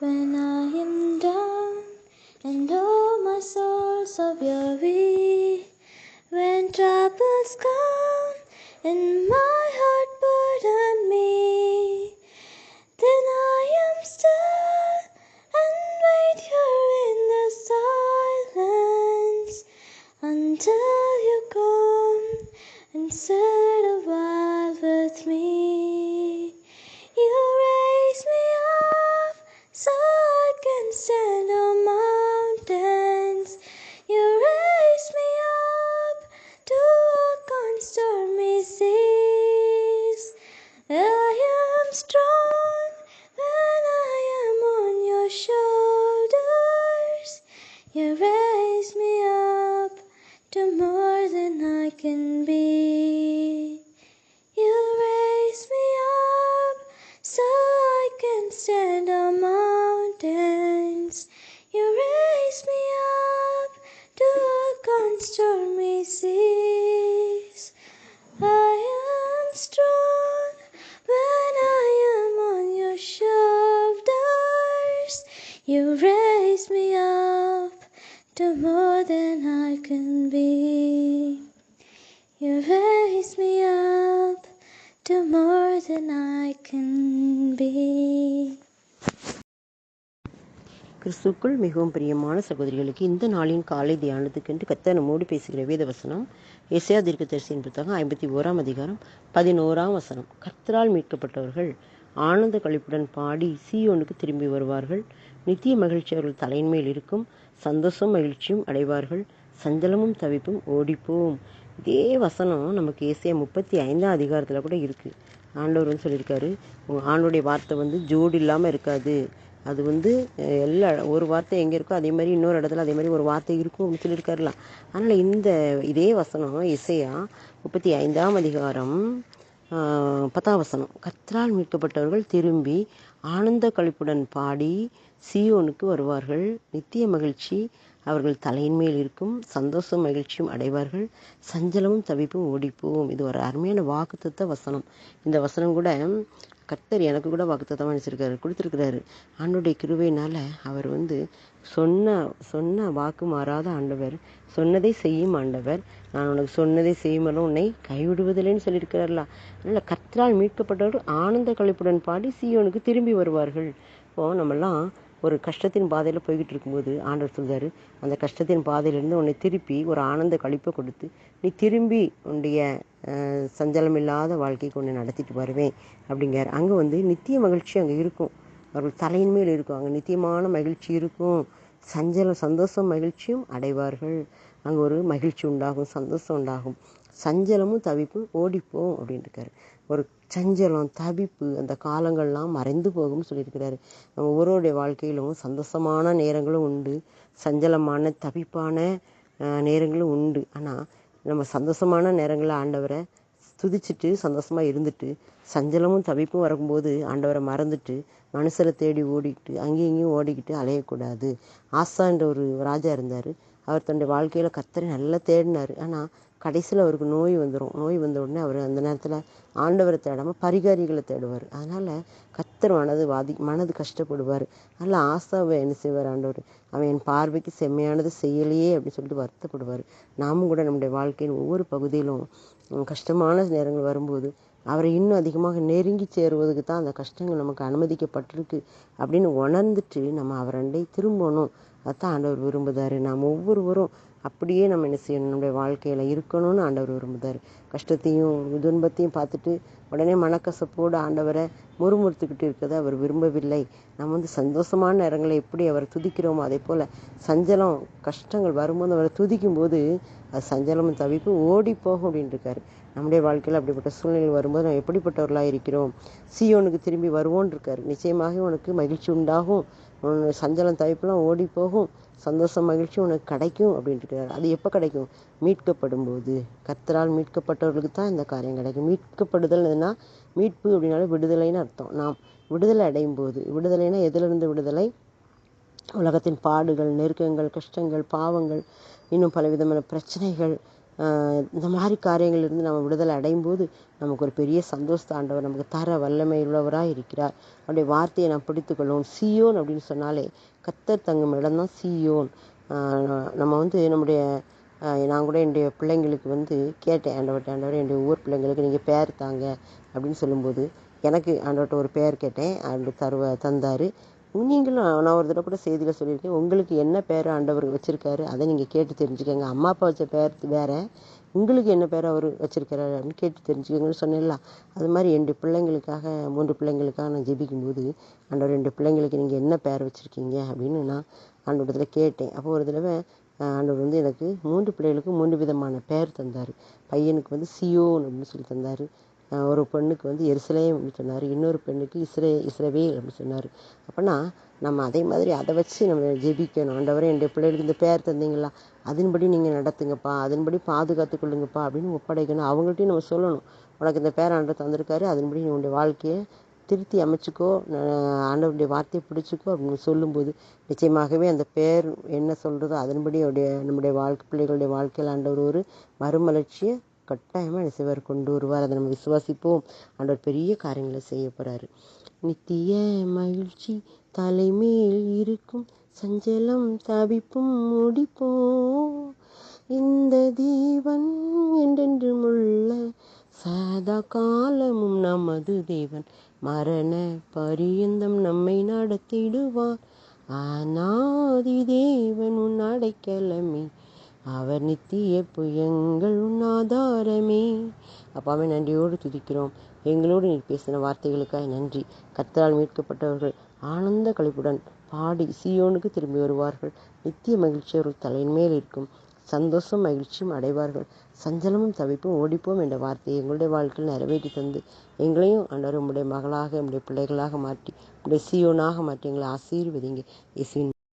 when I am down and all my soul's so weary. When troubles come and my heart burden me, then I am still and wait here in the silence until you come and sit a while with me. Stormy seas. I am strong when I am on your shoulders. You raise me up to more than I can be. You raise me up to more than I can be. கிறிஸ்துக்குள் மிகவும் பிரியமான சகோதரிகளுக்கு இந்த நாளின் காலை தியானத்துக்கென்று கத்த நம்மோடு பேசுகிற வேத வசனம் எஸ்யா தீர்க்கதரிசியின் புத்தகம் ஐம்பத்தி ஓராம் அதிகாரம் பதினோராம் வசனம். கர்த்தரால் மீட்கப்பட்டவர்கள் ஆனந்த கழிப்புடன் பாடி சீயோனுக்கு திரும்பி வருவார்கள். நித்திய மகிழ்ச்சி அவர்கள் தலையின் இருக்கும். சந்தோஷம் மகிழ்ச்சியும் அடைவார்கள். சஞ்சலமும் தவிப்பும் ஓடிப்போம். இதே வசனம் நமக்கு ஏசியா முப்பத்தி ஐந்தாம் அதிகாரத்தில் கூட இருக்குது ஆண்டவர் வந்து சொல்லியிருக்காரு. உங்கள் ஆண்டோடைய வார்த்தை வந்து ஜோடு இல்லாமல் இருக்காது. அது வந்து எல்லா ஒரு வார்த்தை எங்கே இருக்கோ அதே மாதிரி இன்னொரு இடத்துல அதே மாதிரி ஒரு வார்த்தை இருக்கும் அப்படின்னு சொல்லியிருக்காருலாம். அதனால் இந்த இதே வசனம் இசையா முப்பத்தி ஐந்தாம் அதிகாரம் பத்தாம் வசனம். கத்தரால் மீட்கப்பட்டவர்கள் திரும்பி ஆனந்த கழிப்புடன் பாடி சியோனுக்கு வருவார்கள். நித்திய மகிழ்ச்சி அவர்கள் தலையின் மேல் இருக்கும். சந்தோஷம் மகிழ்ச்சியும் அடைவார்கள். சஞ்சலமும் தவிப்பும் ஓடிப்போம். இது ஒரு அருமையான வாக்குத்தத்த வசனம். இந்த வசனம் கூட கர்த்தர் எனக்கு கூட வாக்குத்தத்தமாக நினைச்சிருக்காரு கொடுத்துருக்கிறாரு. ஆண்டுடைய கிருவையினால் அவர் வந்து சொன்ன சொன்ன வாக்கு மாறாத ஆண்டவர் சொன்னதை செய்யும் ஆண்டவர். நான் உனக்கு சொன்னதை செய்யுமலும் உன்னை கைவிடுவதில்லைன்னு சொல்லியிருக்கிறார்களா அதனால் கர்த்தரால் மீட்கப்பட்டவர்கள் ஆனந்த கழிப்புடன் பாடி சீயோனுக்கு திரும்பி வருவார்கள். இப்போது நம்மெல்லாம் ஒரு கஷ்டத்தின் பாதையில் போய்கிட்டு இருக்கும்போது ஆண்டவர் சொல்கிறாரு அந்த கஷ்டத்தின் பாதையிலிருந்து உன்னை திருப்பி ஒரு ஆனந்த கழிப்பை கொடுத்து நீ திரும்பி உன்னுடைய சஞ்சலம் இல்லாத வாழ்க்கைக்கு உன்னை நடத்திட்டு வருவேன் அப்படிங்கிறார். அங்கே வந்து நித்திய மகிழ்ச்சி அங்கே இருக்கும். அவர்கள் தலையின் மேல் இருக்கும். அங்கே நித்தியமான மகிழ்ச்சி இருக்கும். சஞ்சலம் சந்தோஷம் மகிழ்ச்சியும் அடைவார்கள். அங்கே ஒரு மகிழ்ச்சி உண்டாகும் சந்தோஷம் உண்டாகும். சஞ்சலமும் தவிப்பும் ஓடிப்போம் அப்படின்னு இருக்காரு ஒரு சஞ்சலம் தவிப்பு அந்த காலங்கள்லாம் மறைந்து போகும்னு சொல்லியிருக்கிறாரு. நம்ம ஒவ்வொருடைய வாழ்க்கையிலும் சந்தோஷமான நேரங்களும் உண்டு சஞ்சலமான தவிப்பான நேரங்களும் உண்டு. ஆனால் நம்ம சந்தோஷமான நேரங்களில் ஆண்டவரை துதிச்சிட்டு சந்தோஷமா இருந்துட்டு சஞ்சலமும் தவிப்பும் வரும்போது ஆண்டவரை மறந்துட்டு மனுஷரை தேடி ஓடிக்கிட்டு அங்கேயும் இங்கேயும் ஓடிக்கிட்டு அலையக்கூடாது. ஆசான்ற ஒரு ராஜா இருந்தார். அவர் தன்னுடைய வாழ்க்கையில் கத்தரை நல்லா தேடினார். ஆனால் கடைசியில் அவருக்கு நோய் வந்துடும் நோய் வந்த உடனே அவர் அந்த நேரத்தில் ஆண்டவரை தேடாமல் பரிகாரிகளை தேடுவார். அதனால் கத்தர் மனது வாதி மனது கஷ்டப்படுவார். அதனால் ஆசாவை என்ன செய்வார் ஆண்டவர்? அவன் என் பார்வைக்கு செம்மையானது செய்யலையே அப்படின்னு சொல்லிட்டு வருத்தப்படுவார். நாமும் கூட நம்முடைய வாழ்க்கையின் ஒவ்வொரு பகுதியிலும் கஷ்டமான நேரங்கள் வரும்போது அவரை இன்னும் அதிகமாக நெருங்கி சேருவதுக்கு தான் அந்த கஷ்டங்கள் நமக்கு அனுமதிக்கப்பட்டிருக்கு அப்படின்னு உணர்ந்துட்டு நம்ம அவரண்டை திரும்பணும். அதான் ஆண்டவர் விரும்புதார். நாம் ஒவ்வொருவரும் அப்படியே நம்ம என்ன செய்யணும்? நம்முடைய வாழ்க்கையில் இருக்கணும்னு ஆண்டவர் விரும்புதாரு. கஷ்டத்தையும் துன்பத்தையும் பார்த்துட்டு உடனே மனக்கசப்போடு ஆண்டவரை முறுமுறுத்துக்கிட்டு இருக்கிறத அவர் விரும்பவில்லை. நம்ம வந்து சந்தோஷமான நேரங்களை எப்படி அவரை துதிக்கிறோமோ அதே போல் சஞ்சலம் கஷ்டங்கள் வரும்போது அவரை துதிக்கும் போது அது சஞ்சலமும் தவிப்பு ஓடி போகும் அப்படின்னு இருக்காரு. நம்முடைய வாழ்க்கையில் அப்படிப்பட்ட சூழ்நிலை வரும்போது நம்ம எப்படிப்பட்டவர்களாக இருக்கிறோம்? சீயோனுக்கு திரும்பி வருவோன்னு இருக்கார். நிச்சயமாக உனக்கு மகிழ்ச்சி உண்டாகும். உன் சஞ்சலம் தவிப்பெல்லாம் ஓடி போகும். சந்தோஷம் மகிழ்ச்சி உனக்கு கிடைக்கும் அப்படின்ட்டு அது எப்போ கிடைக்கும்? மீட்கப்படும் போது கத்தரால் மீட்கப்பட்டவர்களுக்கு தான் இந்த காரியம் கிடைக்கும். மீட்கப்படுதல் எதுனா மீட்பு அப்படின்னாலே விடுதலைன்னு அர்த்தம். நாம் விடுதலை அடையும் போது விடுதலைனா எதிலிருந்து விடுதலை? உலகத்தின் பாடுகள் நெருக்கங்கள் கஷ்டங்கள் பாவங்கள் இன்னும் பலவிதமான பிரச்சனைகள் இந்த மாதிரி காரியங்களிலிருந்து நம்ம விடுதலை அடையும் போது நமக்கு ஒரு பெரிய சந்தோஷத்தை ஆண்டவர் நமக்கு தர வல்லமை உள்ளவராக இருக்கிறார். அவருடைய வார்த்தையை நாம் பிடித்துக்கொள்வோம் சியோன் அப்படின்னு சொன்னாலே கத்தர் தங்கும் இடம் தான் சியோன். நம்ம வந்து நம்முடைய நான் கூட என்னுடைய பிள்ளைங்களுக்கு வந்து கேட்டேன். ஆண்டவர்கிட்ட ஆண்டவர் என்னுடைய ஊர் பிள்ளைங்களுக்கு நீங்கள் பேர் தாங்க அப்படின்னு சொல்லும்போது எனக்கு ஆண்டவர்கிட்ட ஒரு பேர் கேட்டேன். ஆண்டு தருவ தந்தார். நீங்களும் நான் ஒரு தடவை கூட செய்தியில் சொல்லியிருக்கேன். உங்களுக்கு என்ன பேர் ஆண்டவர் வச்சுருக்காரு அதை நீங்கள் கேட்டு தெரிஞ்சுக்கோங்க. அம்மா அப்பா வச்ச பேர் வேறு உங்களுக்கு என்ன பேர் அவர் வச்சுருக்காரு அப்படின்னு கேட்டு தெரிஞ்சுக்கோங்கன்னு சொன்னேன்ல. அது மாதிரி ரெண்டு பிள்ளைங்களுக்காக மூன்று பிள்ளைங்களுக்காக நான் ஜெபிக்கும்போது ஆண்டவர் ரெண்டு பிள்ளைங்களுக்கு நீங்கள் என்ன பேர் வச்சுருக்கீங்க அப்படின்னு நான் ஆண்டோடத்தில் கேட்டேன். அப்போ ஒரு தடவை ஆண்டவர் வந்து எனக்கு மூன்று பிள்ளைகளுக்கும் மூன்று விதமான பெயர் தந்தார். பையனுக்கு வந்து சியோன் அப்படின்னு சொல்லி தந்தார். ஒரு பெண்ணுக்கு வந்து எருசலேம் அப்படின்னு சொன்னார். இன்னொரு பெண்ணுக்கு இஸ்ரே இஸ்ரவேல் அப்படின்னு சொன்னார். அப்போனா நம்ம அதே மாதிரி அதை வச்சு நம்ம ஜெபிக்கணும். ஆண்டவரே என்னுடைய பிள்ளைகளுக்கு இந்த பேர் தந்தீங்களா? அதன்படி நீங்கள் நடத்துங்கப்பா. அதன்படி பாதுகாத்து கொள்ளுங்கப்பா அப்படின்னு ஒப்படைக்கணும். அவங்கள்ட்டையும் நம்ம சொல்லணும். உனக்கு இந்த பேர் ஆண்டவர் தந்திருக்காரு. அதன்படி நீ உன்னுடைய வாழ்க்கையை திருத்தி அமைச்சுக்கோ. ஆண்டவருடைய வார்த்தையை பிடிச்சிக்கோ அப்படின்னு சொல்லும்போது நிச்சயமாகவே அந்த பேர் என்ன சொல்கிறதோ அதன்படி அவருடைய நம்முடைய வாழ்க்கை பிள்ளைகளுடைய வாழ்க்கையில் ஆண்டவர் ஒரு மறுமலர்ச்சியை கட்டாயமாக என்ன செய்வார் கொண்டு வருவார். அதை நம்ம விசுவாசிப்போம். ஆண்டவர் பெரிய காரியங்களை செய்ய போகிறாரு நித்திய மகிழ்ச்சி தலைமேல் இருக்கும் சஞ்சலம் தவிப்பும் முடிப்போம். இந்த தேவன் என்றென்றும் உள்ள சதா காலமும் நமது தேவன். மரண பரியந்தம் நம்மை நடத்திடுவார். அநாதி தேவன் உன் அடைக்கலமே. அவர் நித்திய புயங்கள் உன் ஆதாரமே. அப்பாவே நன்றியோடு துதிக்கிறோம். எங்களோடு நீர் பேசின வார்த்தைகளுக்காக நன்றி. கர்த்தரால் மீட்கப்பட்டவர்கள் ஆனந்த கழிப்புடன் பாடி சியோனுக்கு திரும்பி வருவார்கள். நித்திய மகிழ்ச்சி அவர்கள் தலையின் மேல் இருக்கும். சந்தோஷம் மகிழ்ச்சியும் அடைவார்கள். சஞ்சலமும் தவிப்பும் ஓடிப்போம் என்ற வார்த்தையை எங்களுடைய வாழ்க்கையில் நிறைவேற்றி தந்து எங்களையும் ஆண்டவர் உம்முடைய மகளாக உம்முடைய பிள்ளைகளாக மாற்றி உடைய சியோனாக மாற்றி எங்களை ஆசீர்வதிங்க. இயேசுவின்